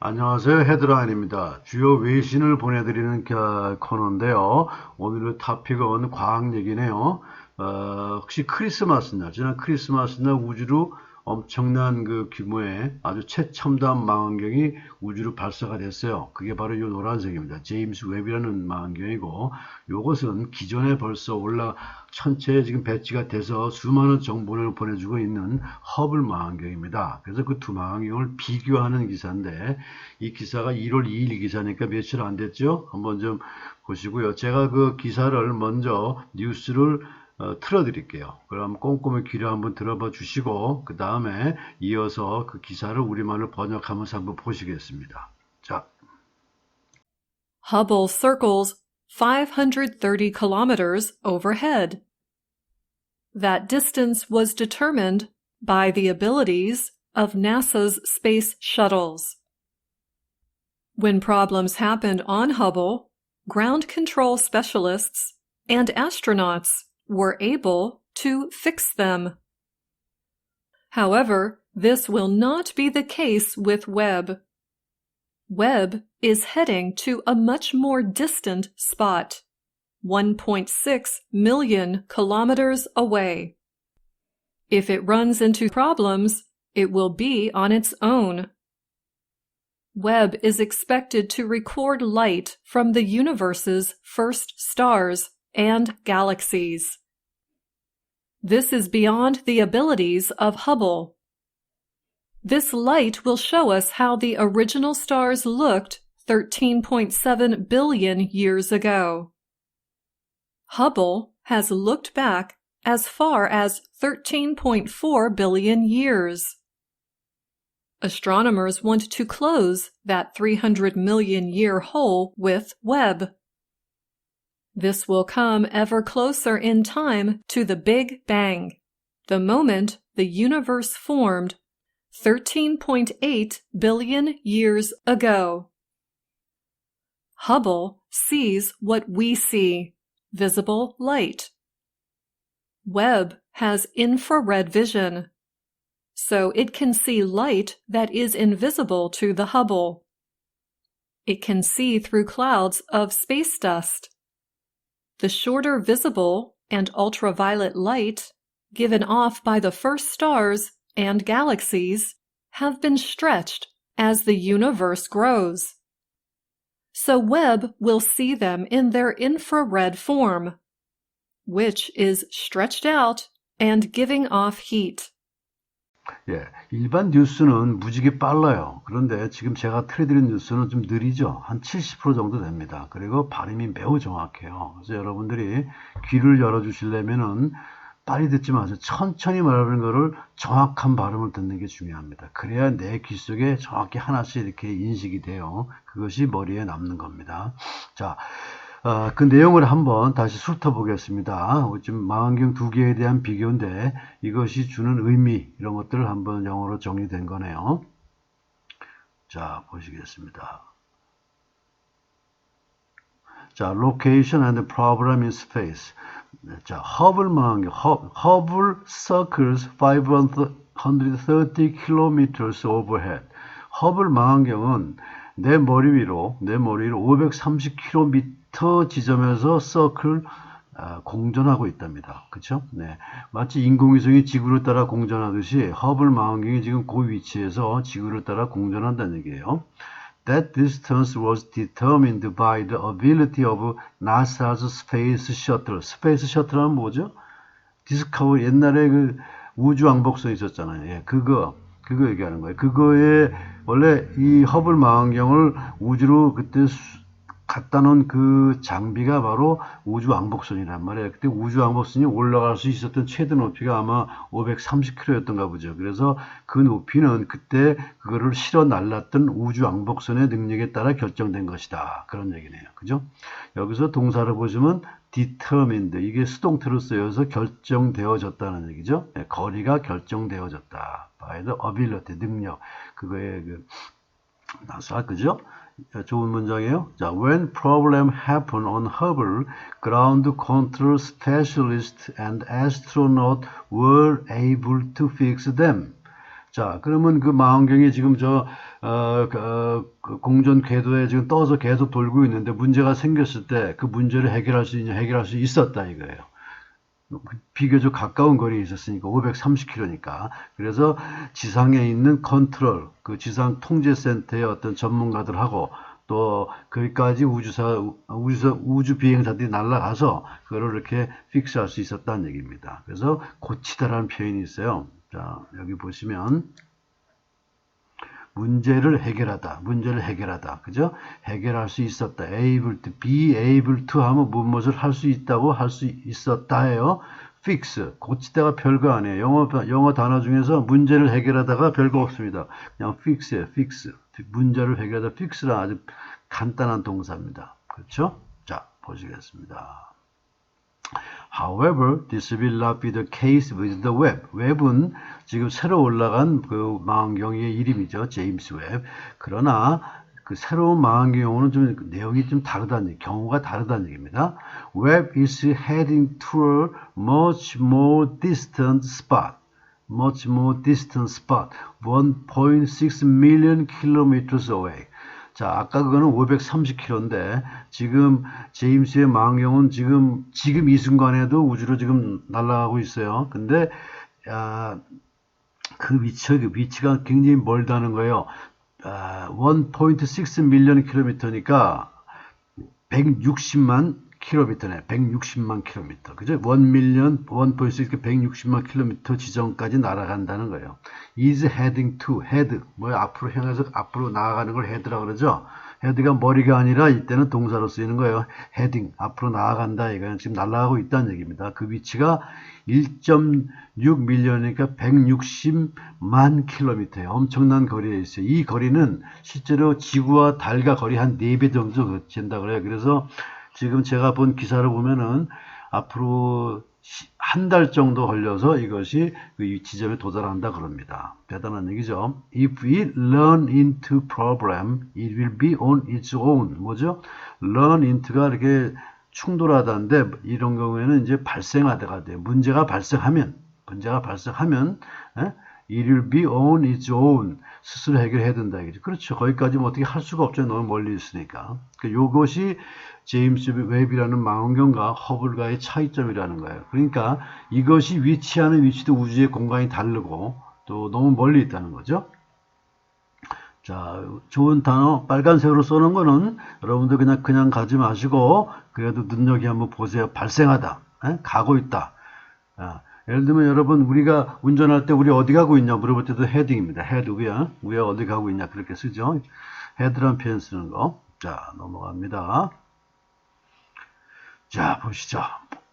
안녕하세요. 헤드라인입니다. 주요 외신을 보내드리는 겨- 코너인데요. 오늘의 토픽은 과학 얘기네요. 어, 혹시 크리스마스 날, 지난 크리스마스 날 우주로 엄청난 그 규모의 아주 최첨단 망원경이 우주로 발사가 됐어요. 그게 바로 이 노란색입니다. 제임스 웹이라는 망원경이고, 이것은 기존에 벌써 올라 천체에 지금 배치가 돼서 수많은 정보를 보내주고 있는 허블 망원경입니다. 그래서 그 두 망원경을 비교하는 기사인데, 이 기사가 1월 2일 기사니까 며칠 안 됐죠? 한번 좀 보시고요. 제가 그 기사를 먼저 뉴스를 어, 틀어드릴게요. 그럼 꼼꼼히 귀를 한번 들어봐 주시고 그 다음에 이어서 그 기사를 우리말로 번역하면서 한번 보시겠습니다. 자, Hubble circles 530 kilometers overhead. That distance was determined by the abilities of NASA's space shuttles. When problems happened on Hubble, ground control specialists and astronauts were able to fix them. However, this will not be the case with Webb. Webb is heading to a much more distant spot, 1.6 million kilometers away. If it runs into problems, it will be on its own. Webb is expected to record light from the universe's first stars and galaxies. This is beyond the abilities of Hubble. This light will show us how the original stars looked 13.7 billion years ago. Hubble has looked back as far as 13.4 billion years. Astronomers want to close that 300 million year hole with Webb. This will come ever closer in time to the Big Bang, the moment the universe formed 13.8 billion years ago. Hubble sees what we see, visible light. Webb has infrared vision, so it can see light that is invisible to the Hubble. It can see through clouds of space dust. The shorter visible and ultraviolet light given off by the first stars and galaxies have been stretched as the universe grows. So Webb will see them in their infrared form, which is stretched out and giving off heat. 예, 일반 뉴스는 무지개 빨라요. 그런데 지금 제가 틀어드린 뉴스는 좀 느리죠. 한 70% 정도 됩니다. 그리고 발음이 매우 정확해요. 그래서 여러분들이 귀를 열어주시려면은 빨리 듣지 마세요. 천천히 말하는 거를 정확한 발음을 듣는 게 중요합니다. 그래야 내 귀 속에 정확히 하나씩 이렇게 인식이 돼요. 그것이 머리에 남는 겁니다. 자, 어, 그 내용을 한번 다시 훑어보겠습니다. 지금 망원경 두 개에 대한 비교인데 이것이 주는 의미 이런 것들을 한번 영어로 정리된 거네요. 자, 보시겠습니다. 자, location and problem in space. 자, 허블 망원경, 허, 허블 circles 530 kilometers overhead. 허블 망원경은 내 머리 위로, 내 머리 위로 530km 지점에서 서클 아, 공전하고 있답니다. 그쵸? 네. 마치 인공위성이 지구를 따라 공전하듯이 허블 망원경이 지금 그 위치에서 지구를 따라 공전한다는 얘기예요. That distance was determined by the ability of NASA's Space Shuttle. 스페이스 셔틀은 뭐죠? 디스커버 옛날에 그 우주 왕복선 있었잖아요. 예, 그거 그거 얘기하는 거예요. 그거에 원래 이 허블 망원경을 우주로 그때 수- 갖다 놓은 그 장비가 바로 우주 왕복선이란 말이에요. 그때 우주 왕복선이 올라갈 수 있었던 최대 높이가 아마 530km였던가 보죠. 그래서 그 높이는 그때 그거를 실어 날랐던 우주 왕복선의 능력에 따라 결정된 것이다. 그런 얘기네요. 그죠? 여기서 동사를 보시면 determined 이게 수동태로 쓰여서 결정되어졌다는 얘기죠. 네, 거리가 결정되어졌다. by the ability 능력 그거의 그 나사 그죠? 자, 좋은 문장이에요. 자, when problem happen on Hubble, ground control specialist and astronaut were able to fix them. 자, 그러면 그 망원경이 지금 저, 어, 그, 어, 그 공전 궤도에 지금 떠서 계속 돌고 있는데 문제가 생겼을 때 그 문제를 해결할 수 있냐, 해결할 수 있었다 이거예요. 비교적 가까운 거리에 있었으니까 530km니까 그래서 지상에 있는 컨트롤 그 지상 통제센터의 어떤 전문가들하고 또 거기까지 우주사 우주사 우주 비행사들이 날아가서 그거를 이렇게 픽스할 수 있었다는 얘기입니다. 그래서 고치다라는 표현이 있어요. 자 여기 보시면 문제를 해결하다, 문제를 해결하다, 그죠? 해결할 수 있었다, able to, be able to 하면 무엇을 할 수 있다고 할 수 있었다예요. fix, 고치다가 별거 아니에요. 영어, 영어 단어 중에서 문제를 해결하다가 별거 없습니다. 그냥 fix예요, fix. 문제를 해결하다, fix라 아주 간단한 동사입니다. 그렇죠? 자, 보시겠습니다. However, this will not be the case with the web. 웹은 지금 새로 올라간 그 망원경의 이름이죠. 제임스 웹. 그러나 그 새로운 망원경은 좀 내용이 좀 다르다는 얘기, 경우가 다르다는 얘기입니다. Web is heading toward much more distant spot. much more distant spot. 1.6 million kilometers away. 자, 아까 그거는 530km인데 지금 제임스의 망경은 지금 지금 이 순간에도 우주로 지금 날아가고 있어요. 근데 아, 그 위치 그 위치가 굉장히 멀다는 거예요. 아, 1.6 밀리언 킬로미터니까 160만 킬로미터네. 160만 킬로미터. 그죠? 1 밀리언 1.6 160만 킬로미터 지점까지 날아간다는 거예요. is heading to head. 뭐 앞으로 향해서 앞으로 나아가는 걸 head라고 그러죠. 헤드가 머리가 아니라 이때는 동사로 쓰이는 거예요. 헤딩 앞으로 나아간다 이거는 지금 날아가고 있다는 얘기입니다. 그 위치가 1.6 밀리언이니까 160만 킬로미터예요. 엄청난 거리에 있어요. 이 거리는 실제로 지구와 달과 거리 한 4배 정도 된다 그래요. 그래서 지금 제가 본 기사를 보면은 앞으로 한 달 정도 걸려서 이것이 그 지점에 도달한다 그럽니다. 대단한 얘기죠. If we learn into problem, it will be on its own. 뭐죠? learn into가 이렇게 충돌하다는데 이런 경우에는 이제 발생하다가 돼요. 문제가 발생하면 문제가 발생하면 에? it will be on its own. 스스로 해결해야 된다. 이거죠. 그렇죠. 거기까지 뭐 어떻게 할 수가 없죠. 너무 멀리 있으니까. 그러니까 요것이 제임스 웹이라는 망원경과 허블과의 차이점이라는 거예요. 그러니까 이것이 위치하는 위치도 우주의 공간이 다르고 또 너무 멀리 있다는 거죠. 자, 좋은 단어 빨간색으로 써놓은 거는 여러분들 그냥 그냥 가지 마시고 그래도 눈여기 한번 보세요. 발생하다. 에? 가고 있다. 아, 예를 들면 여러분 우리가 운전할 때 우리 어디 가고 있냐 물어볼 때도 헤딩입니다. 헤드 위에 위에 어디 가고 있냐 그렇게 쓰죠. 헤드란 표현 쓰는 거. 자 넘어갑니다. 자 보시죠.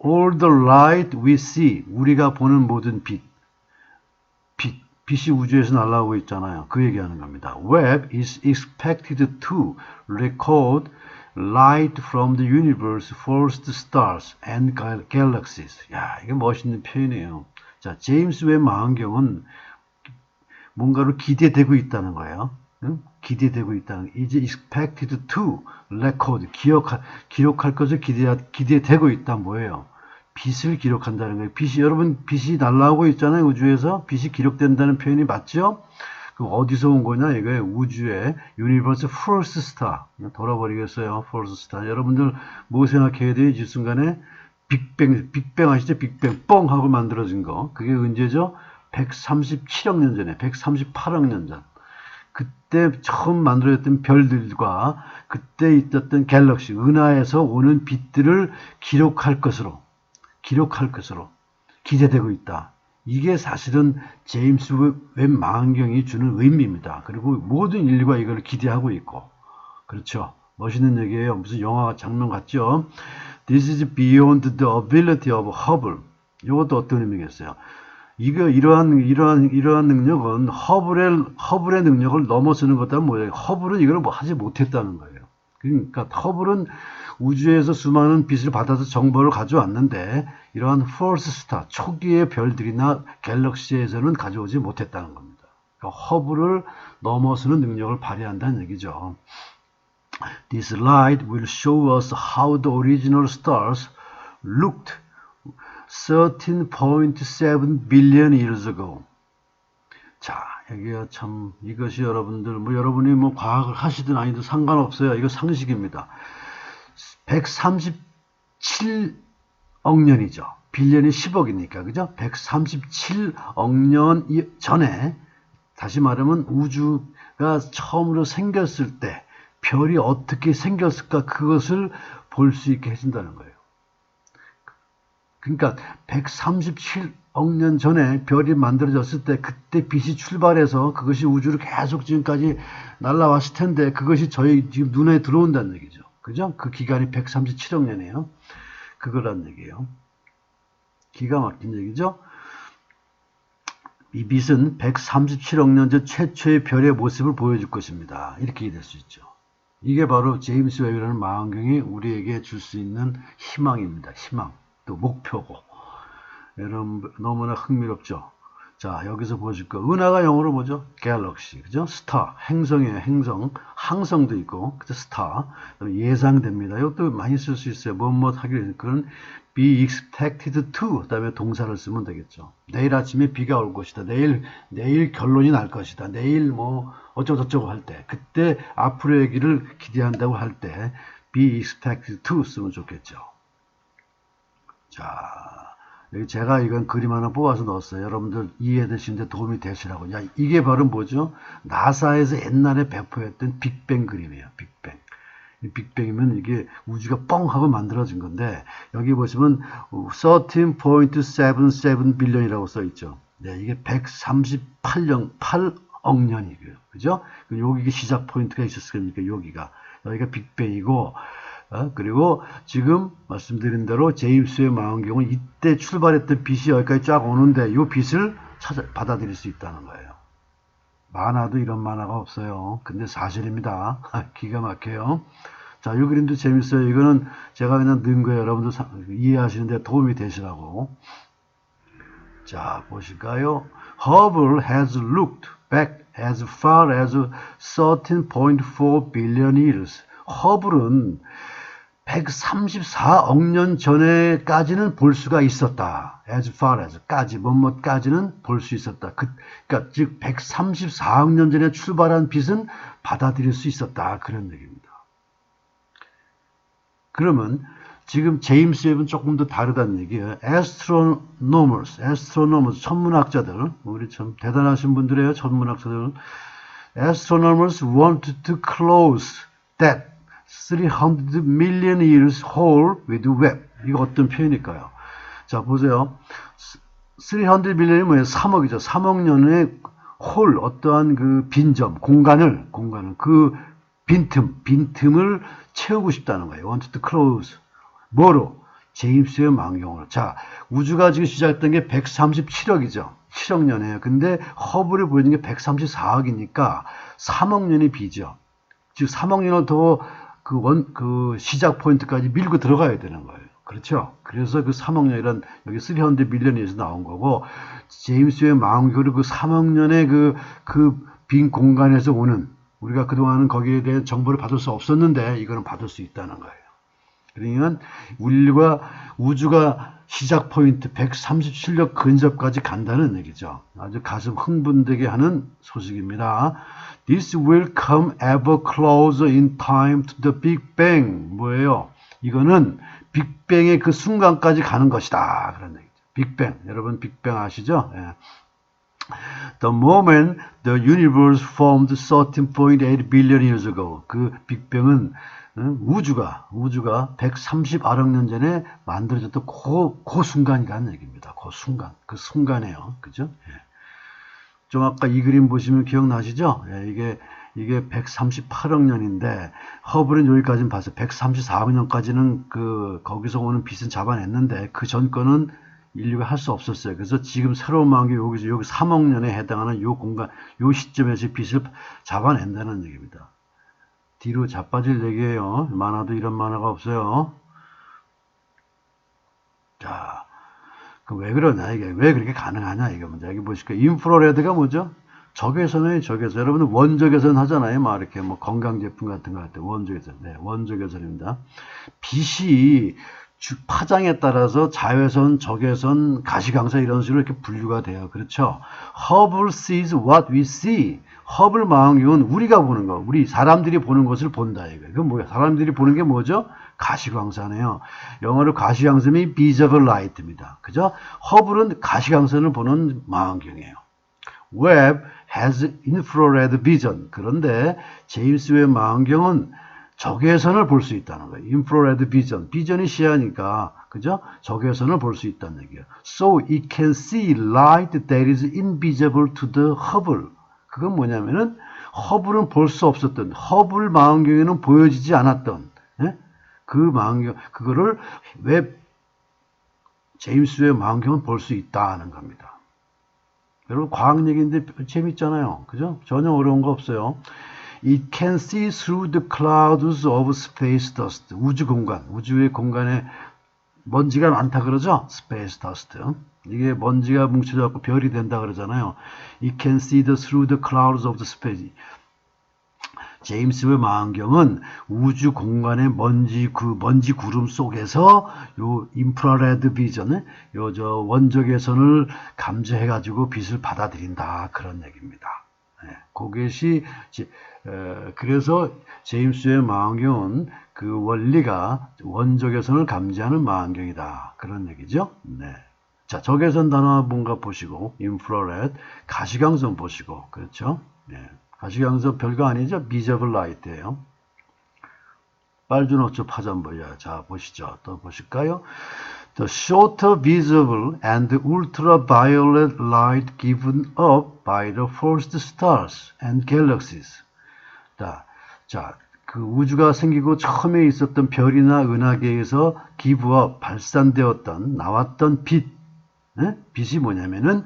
All the light we see 우리가 보는 모든 빛, 빛 빛이 우주에서 날아오고 있잖아요. 그 얘기하는 겁니다. Web is expected to record light from the universe the stars and galaxies. 야, 이게 멋있는 표현이에요. 자, 제임스 웹 망원경은 뭔가를 기대되고 있다는 거예요. 응? 기대되고 있다는 이제 expected to record 기억할 기록할 것을 기대 기대되고 있다 뭐예요? 빛을 기록한다는 거예요. 빛이 여러분 빛이 날아오고 있잖아요. 우주에서 빛이 기록된다는 표현이 맞죠? 그 어디서 온 거냐 이거예요. 우주의 유니버스 퍼스트 스타 돌아버리겠어요. 퍼스트 스타 여러분들 뭐 생각해야 돼요? 이 순간에 빅뱅 빅뱅 아시죠? 빅뱅 뻥 하고 만들어진 거 그게 언제죠? 137억 년 전에 138억 년 전. 그때 처음 만들어졌던 별들과 그때 있었던 갤럭시 은하에서 오는 빛들을 기록할 것으로 기록할 것으로 기대되고 있다. 이게 사실은 제임스 웹 망원경이 주는 의미입니다. 그리고 모든 인류가 이걸 기대하고 있고 그렇죠. 멋있는 얘기예요. 무슨 영화 장면 같죠? This is beyond the ability of Hubble. 이것도 어떤 의미겠어요? 이거 이러한 이러한 이러한 능력은 허블의 허블의 능력을 넘어서는 것다 뭐예요? 허블은 이걸 뭐 하지 못했다는 거예요. 그러니까 허블은 우주에서 수많은 빛을 받아서 정보를 가져왔는데 이러한 포스 스타 초기의 별들이나 갤럭시에서는 가져오지 못했다는 겁니다. 그러니까 허블을 넘어서는 능력을 발휘한다는 얘기죠. This light will show us how the original stars looked 13.7 billion years ago. 자, 여기가 참 이것이 여러분들 뭐 여러분이 뭐 과학을 하시든 아니든 상관없어요. 이거 상식입니다. 137억 년이죠. 빌리언이 10억이니까 그죠? 137억 년 이- 전에 다시 말하면 우주가 처음으로 생겼을 때 별이 어떻게 생겼을까 그것을 볼 수 있게 해준다는 거예요. 그러니까 137 억년 전에 별이 만들어졌을 때 그때 빛이 출발해서 그것이 우주를 계속 지금까지 날아왔을 텐데 그것이 저희 지금 눈에 들어온다는 얘기죠. 그죠? 그 기간이 137억 년이에요. 그거란 얘기예요. 기가 막힌 얘기죠. 이 빛은 137억 년 전 최초의 별의 모습을 보여줄 것입니다. 이렇게 될 수 있죠. 이게 바로 제임스 웹이라는 망원경이 우리에게 줄 수 있는 희망입니다. 희망. 또 목표고. 여러분 너무나 흥미롭죠. 자 여기서 보실 거 은하가 영어로 뭐죠? 갤럭시 그죠? 스타 행성이에요 행성 항성도 있고 그죠? 스타 예상됩니다. 이것도 많이 쓸 수 있어요. 뭐뭐 하기로 그런 be expected to 그다음에 동사를 쓰면 되겠죠. 내일 아침에 비가 올 것이다. 내일 내일 결론이 날 것이다. 내일 뭐 어쩌고 저쩌고 할 때 그때 앞으로 얘기를 기대한다고 할 때 be expected to 쓰면 좋겠죠. 자, 제가 이건 그림 하나 뽑아서 넣었어요. 여러분들 이해되시는데 도움이 되시라고. 야, 이게 바로 뭐죠? 나사에서 옛날에 배포했던 빅뱅 그림이에요. 빅뱅. 이 빅뱅이면 이게 우주가 뻥 하고 만들어진 건데, 여기 보시면 13.77 빌리언이라고 써 있죠. 네, 이게 138년, 8억 년이고요. 그죠? 여기 이게 시작 포인트가 있었을 겁니까? 여기가. 여기가 빅뱅이고, 어, 그리고 지금 말씀드린 대로 제임스의 망원경은 이때 출발했던 빛이 여기까지 쫙 오는데 이 빛을 찾아 받아들일 수 있다는 거예요. 만화도 이런 만화가 없어요. 근데 사실입니다. 기가 막혀요. 자, 이 그림도 재밌어요. 이거는 제가 그냥 넣은 거예요. 여러분들 사- 이해하시는데 도움이 되시라고. 자, 보실까요? Hubble has looked back as far as 13.4 billion years. 허블은 134억 년 전에까지는 볼 수가 있었다. as far as까지, 뭐뭐까지는 볼 수 있었다. 그, 그러니까 즉 134억 년 전에 출발한 빛은 받아들일 수 있었다. 그런 얘기입니다. 그러면 지금 제임스 웹은 조금 더 다르다는 얘기예요. astronomers, astronomers, 천문학자들, 우리 참 대단하신 분들이에요. 천문학자들. Astronomers want to close that 300 million years hole with web. 이거 어떤 표현일까요? 자, 보세요. 300 million이 뭐예요? 3억이죠. 3억 년의 홀, 어떠한 그 빈점, 공간을, 공간을, 그 빈틈, 빈틈을 채우고 싶다는 거예요. want to close. 뭐로? 제임스의 망경으로. 자, 우주가 지금 시작했던 게 137억이죠. 7억 년이에요. 근데 허블이 보이는 게 134억이니까 3억 년이 비죠. 즉 3억 년을 더 그 원, 그 시작 포인트까지 밀고 들어가야 되는 거예요. 그렇죠? 그래서 그 3억 년이란 여기 300 밀리언에서 나온 거고, 제임스의 망교를 그 3억 년의 그, 그 빈 공간에서 오는, 우리가 그동안은 거기에 대한 정보를 받을 수 없었는데, 이거는 받을 수 있다는 거예요. 그러니까 우리가 우주가 시작 포인트 137억 근접까지 간다는 얘기죠. 아주 가슴 흥분되게 하는 소식입니다. This will come ever closer in time to the Big Bang. 뭐예요? 이거는 빅뱅의 그 순간까지 가는 것이다. 그런 얘기죠. 빅뱅. 여러분 빅뱅 아시죠? 예. The moment the universe formed 13.8 billion years ago. 그 빅뱅은 어, 우주가 우주가 130억 년 전에 만들어졌던 그, 그 순간이라는 얘기입니다. 그 순간, 그 순간에요, 그죠? 예. 좀 아까 이 그림 보시면 기억나시죠? 예, 이게 이게 138억 년인데 허블은 여기까지는 봤어요. 134억 년까지는 그 거기서 오는 빛은 잡아냈는데 그 전 거는 인류가 할 수 없었어요. 그래서 지금 새로운 망계 여기서 여기 3억 년에 해당하는 요 공간, 요 시점에서 빛을 잡아낸다는 얘기입니다. 뒤로 자빠질 얘기예요. 만화도 이런 만화가 없어요. 자, 그왜 그러냐 이게 왜 그렇게 가능하냐 이게 문제. 여기 보실까요? 인프라레드가 뭐죠? 적외선이에요, 적외선. 여러분은 원적외선 하잖아요. 막 이렇게 뭐 건강 제품 같은 거 할 때 원적외선. 네, 원적외선입니다. 빛이 주- 파장에 따라서 자외선, 적외선, 가시광선 이런 식으로 이렇게 분류가 돼요. 그렇죠? Hubble sees what we see. 허블 망원경은 우리가 보는 거, 우리 사람들이 보는 것을 본다 이거. 이건 뭐야? 사람들이 보는 게 뭐죠? 가시광선이에요. 영어로 가시광선이 visible light입니다. 그죠? 허블은 가시광선을 보는 망원경이에요. Webb has infrared vision. 그런데 제임스 웹 망원경은 적외선을 볼 수 있다는 거예요. infrared vision. 비전이 시야니까 그죠? 적외선을 볼 수 있다는 얘기예요. So it can see light that is invisible to the Hubble. 그건 뭐냐면은 허블은 볼 수 없었던 허블 망원경에는 보여지지 않았던 예? 그 망원경 그거를 웹 제임스 웹 망원경은 볼 수 있다는 겁니다. 여러분 과학 얘기인데 재밌잖아요. 그죠? 전혀 어려운 거 없어요. It can see through the clouds of space dust. 우주 공간, 우주의 공간에 먼지가 많다 그러죠? space dust. 이게 먼지가 뭉쳐져 갖고 별이 된다 그러잖아요. It can see the through the clouds of the space. 제임스 웹 망원경은 우주 공간의 먼지 그 먼지 구름 속에서 요 인프라레드 비전을 요저 원적외선을 감지해 가지고 빛을 받아들인다 그런 얘기입니다. 네, 그것이 그래서 제임스 웹 망원경은 그 원리가 원적외선을 감지하는 망원경이다 그런 얘기죠. 네. 자, 적외선 단어 뭔가 보시고 인프라레드 가시광선 보시고 그렇죠? 네. 가시광선 별거 아니죠? 미저블 라이트예요. 빨주노초 파전보야. 자, 보시죠. 또 보실까요? The shorter visible and ultraviolet light given up by the first stars and galaxies. 자, 자, 그 우주가 생기고 처음에 있었던 별이나 은하계에서 기부업 발산되었던 나왔던 빛, 예? 빛이 뭐냐면은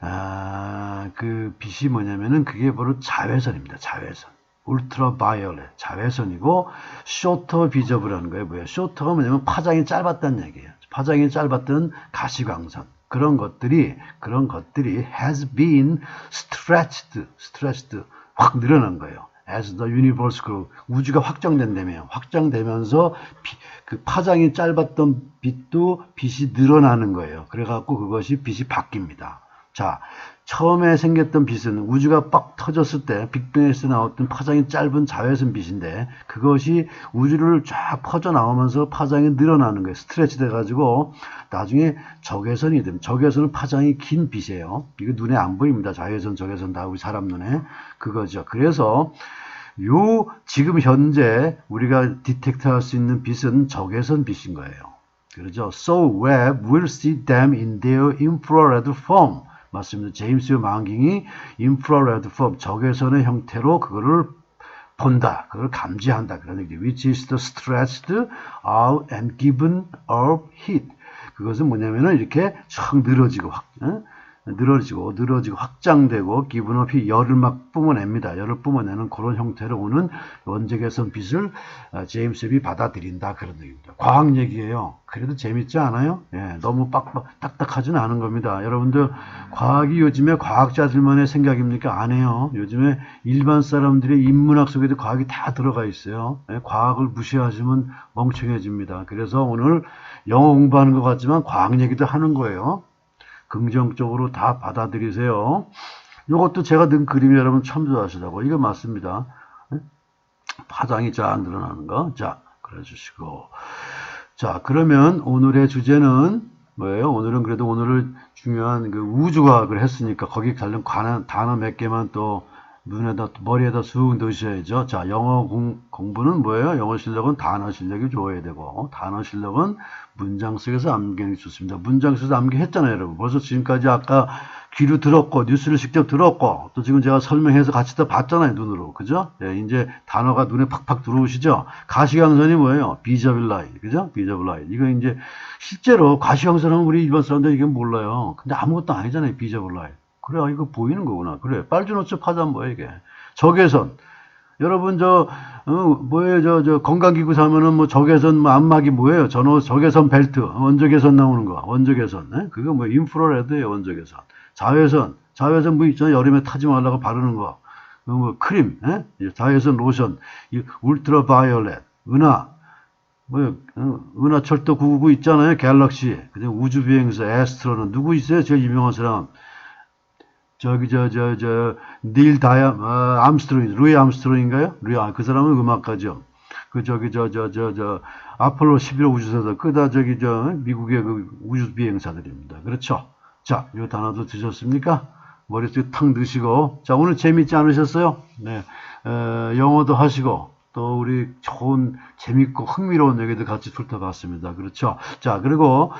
아, 그 빛이 뭐냐면은 그게 바로 자외선입니다. 자외선. 울트라 바이올렛 자외선이고 쇼터 비저블이라는 거예요. 뭐예요? 쇼터가 뭐냐면 파장이 짧았다는 얘기예요. 파장이 짧았던 가시광선 그런 것들이 그런 것들이 has been stretched, stretched 확 늘어난 거예요. As the universe grew 우주가 확장된다며 확장되면서 비- 그 파장이 짧았던 빛도 빛이 늘어나는 거예요. 그래갖고 그것이 빛이 바뀝니다. 자, 처음에 생겼던 빛은 우주가 빡 터졌을 때 빅뱅에서 나왔던 파장이 짧은 자외선 빛인데 그것이 우주를 쫙 퍼져 나오면서 파장이 늘어나는 거예요. 스트레치 돼가지고 나중에 적외선이 됩니다. 적외선은 파장이 긴 빛이에요. 이거 눈에 안 보입니다. 자외선, 적외선 다 우리 사람 눈에 그거죠. 그래서 요 지금 현재 우리가 디텍트 할 수 있는 빛은 적외선 빛인 거예요. 그러죠. So Webb will see them in their infrared form. 맞습니다. 제임스 웹 망경이 infrared form, 적외선의 형태로 그거를 본다. 그걸 감지한다. 그런 얘기. Which is the stretched out and given up heat. 그것은 뭐냐면은 이렇게 촥 늘어지고 확, 어? 늘어지고 늘어지고 확장되고 기분 없이 열을 막 뿜어냅니다. 열을 뿜어내는 그런 형태로 오는 원적외선 빛을 어, 제임스 웹이 받아들인다 그런 얘기입니다. 과학 얘기예요. 그래도 재밌지 않아요? 예, 너무 빡빡 딱딱하지는 않은 겁니다. 여러분들 과학이 요즘에 과학자들만의 생각입니까? 아니에요. 요즘에 일반 사람들의 인문학 속에도 과학이 다 들어가 있어요. 예, 과학을 무시하시면 멍청해집니다. 그래서 오늘 영어 공부하는 것 같지만 과학 얘기도 하는 거예요. 긍정적으로 다 받아들이세요. 이것도 제가 넣은 그림이 여러분 참 좋아하시다고. 이거 맞습니다. 예? 파장이 쫙 늘어나는 거. 자, 그래 주시고. 자, 그러면 오늘의 주제는 뭐예요? 오늘은 그래도 오늘을 중요한 그 우주과학을 했으니까 거기 관련 관한 단어 몇 개만 또 눈에다 머리에다 쑥 넣으셔야죠. 자, 영어 공, 공부는 뭐예요? 영어 실력은 단어 실력이 좋아야 되고 단어 실력은 문장 속에서 암기하기 좋습니다. 문장 속에서 암기했잖아요, 여러분. 벌써 지금까지 아까 귀로 들었고 뉴스를 직접 들었고 또 지금 제가 설명해서 같이 다 봤잖아요, 눈으로. 그죠? 예, 이제 단어가 눈에 팍팍 들어오시죠? 가시광선이 뭐예요? 비저빌라이. 그죠? 비저빌라이. 이거 이제 실제로 가시광선은 우리 일반 사람들 이게 몰라요. 근데 아무것도 아니잖아요, 비저빌라이. 그래, 아, 이거 보이는 거구나. 그래, 빨주노츠 파전 뭐야, 이게. 적외선. 여러분, 저, 어, 뭐예요, 저, 저, 건강기구 사면은 뭐 적외선, 뭐 안마기 뭐예요? 전호, 적외선 벨트, 원적외선 나오는 거, 원적외선. 예? 그거 뭐 인프라레드예요, 원적외선. 자외선, 자외선 뭐 있잖아요. 여름에 타지 말라고 바르는 거. 그거 뭐 크림, 예? 자외선 로션, 이 울트라 바이올렛, 은하, 뭐 어, 은하철도 999 있잖아요. 갤럭시. 그다음 우주 비행사 에스트로는 누구 있어요? 제일 유명한 사람. 저기 저 저 저 닐 다이아 어, 암스트롱 루이 암스트롱인가요? 루이 아, 그 사람은 음악가죠. 그 저기 저 저 저저 아폴로 11호 우주선도 그다 저기 저 미국의 그 우주 비행사들입니다. 그렇죠? 자, 요 단어도 드셨습니까? 머릿속에 탁 넣으시고 자 오늘 재밌지 않으셨어요? 네, 어, 영어도 하시고 또 우리 좋은 재밌고 흥미로운 얘기도 같이 훑어봤습니다. 그렇죠? 자 그리고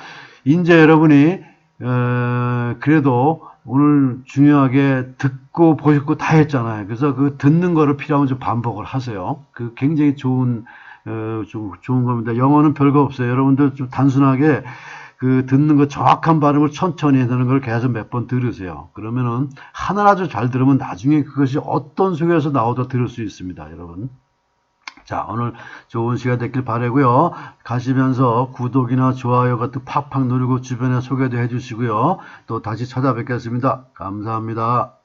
이제 여러분이 어, 그래도 오늘 중요하게 듣고 보셨고 다 했잖아요. 그래서 그 듣는 거를 필요하면 좀 반복을 하세요. 그 굉장히 좋은 어, 좀 좋은 겁니다. 영어는 별거 없어요. 여러분들 좀 단순하게 그 듣는 거 정확한 발음을 천천히 해내는 걸 계속 몇 번 들으세요. 그러면은 하나 아주 잘 들으면 나중에 그것이 어떤 속에서 나오도 들을 수 있습니다, 여러분. 자, 오늘 좋은 시간 됐길 바라고요. 가시면서 구독이나 좋아요 같은 팍팍 누르고 주변에 소개도 해주시고요. 또 다시 찾아뵙겠습니다. 감사합니다.